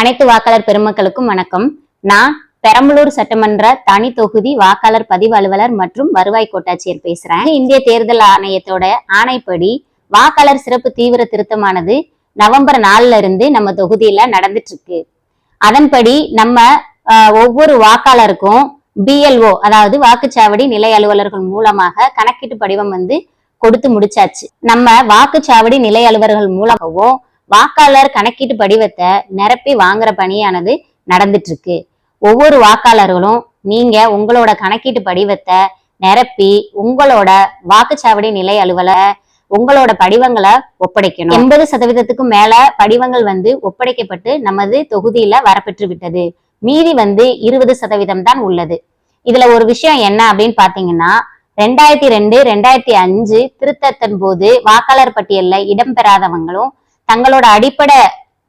அனைத்து வாக்காளர் பெருமக்களுக்கும் வணக்கம். நான் பெரம்பலூர் சட்டமன்ற தனி தொகுதி வாக்காளர் பதிவு அலுவலர் மற்றும் வருவாய் கோட்டாட்சியர் பேசுறேன். இந்திய தேர்தல் ஆணையத்தோட ஆணைப்படி வாக்காளர் சிறப்பு தீவிர திருத்தமானது நவம்பர் நாலுல இருந்து நம்ம தொகுதியில நடந்துட்டு இருக்கு அதன்படி நம்ம ஒவ்வொரு வாக்காளருக்கும் பிஎல்ஓ அதாவது வாக்குச்சாவடி நிலை அலுவலர்கள் மூலமாக கணக்கீட்டு படிவம் வந்து கொடுத்து முடிச்சாச்சு. நம்ம வாக்குச்சாவடி நிலை அலுவலர்கள் மூலமாகவும் வாக்காளர் கணக்கீட்டு படிவத்தை நிரப்பி வாங்குற பணியானது நடந்துட்டு இருக்கு ஒவ்வொரு வாக்காளர்களும் நீங்க உங்களோட கணக்கீட்டு படிவத்தை நிரப்பி உங்களோட வாக்குச்சாவடி நிலை அலுவலர் உங்களோட படிவங்களை ஒப்படைக்கணும். எண்பது சதவீதத்துக்கும் மேல படிவங்கள் வந்து ஒப்படைக்கப்பட்டு நமது தொகுதியில வரப்பெற்று விட்டது. மீதி வந்து இருபது சதவீதம் தான் உள்ளது. இதுல ஒரு விஷயம் என்ன அப்படின்னு பாத்தீங்கன்னா ரெண்டாயிரத்தி ரெண்டு ரெண்டாயிரத்தி அஞ்சு திருத்தத்தின் போது வாக்காளர் பட்டியல்ல இடம்பெறாதவங்களும் தங்களோட அடிப்படை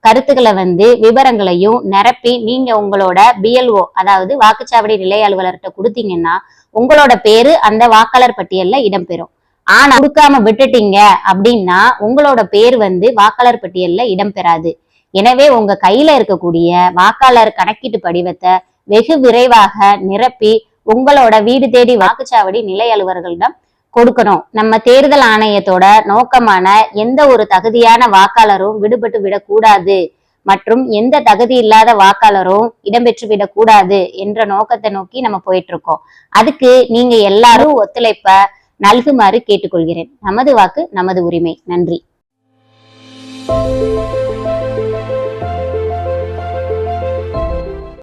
கருத்துக்களை வந்து விவரங்களையும் நிரப்பி நீங்க உங்களோட பிஎல்ஓ அதாவது வாக்குச்சாவடி நிலை அலுவலர்கிட்ட கொடுத்தீங்கன்னா உங்களோட பேரு அந்த வாக்காளர் பட்டியல்ல இடம்பெறும். ஆனா கொடுக்காம விட்டுட்டீங்க அப்படின்னா உங்களோட பேர் வந்து வாக்காளர் பட்டியல்ல இடம்பெறாது. எனவே உங்க கையில இருக்கக்கூடிய வாக்காளர் கணக்கீட்டு படிவத்தை வெகு விரைவாக நிரப்பி உங்களோட வீடு தேடி வாக்குச்சாவடி நிலை அலுவலர்களிடம் கொடுக்கணும். நம்ம தேர்தல் ஆணையத்தோட நோக்கமான எந்த ஒரு தகுதியான வாக்காளரும் விடுபட்டு விடக்கூடாது. மற்றும் எந்த தகுதி இல்லாத வாக்காளரும் இடம்பெற்று விடக்கூடாது என்ற நோக்கத்தை நோக்கி நம்ம போயிட்டு இருக்கோம் அதுக்கு நீங்க எல்லாரும் ஒத்துழைப்ப நல்குமாறு கேட்டுக்கொள்கிறேன். நமது வாக்கு நமது உரிமை. நன்றி.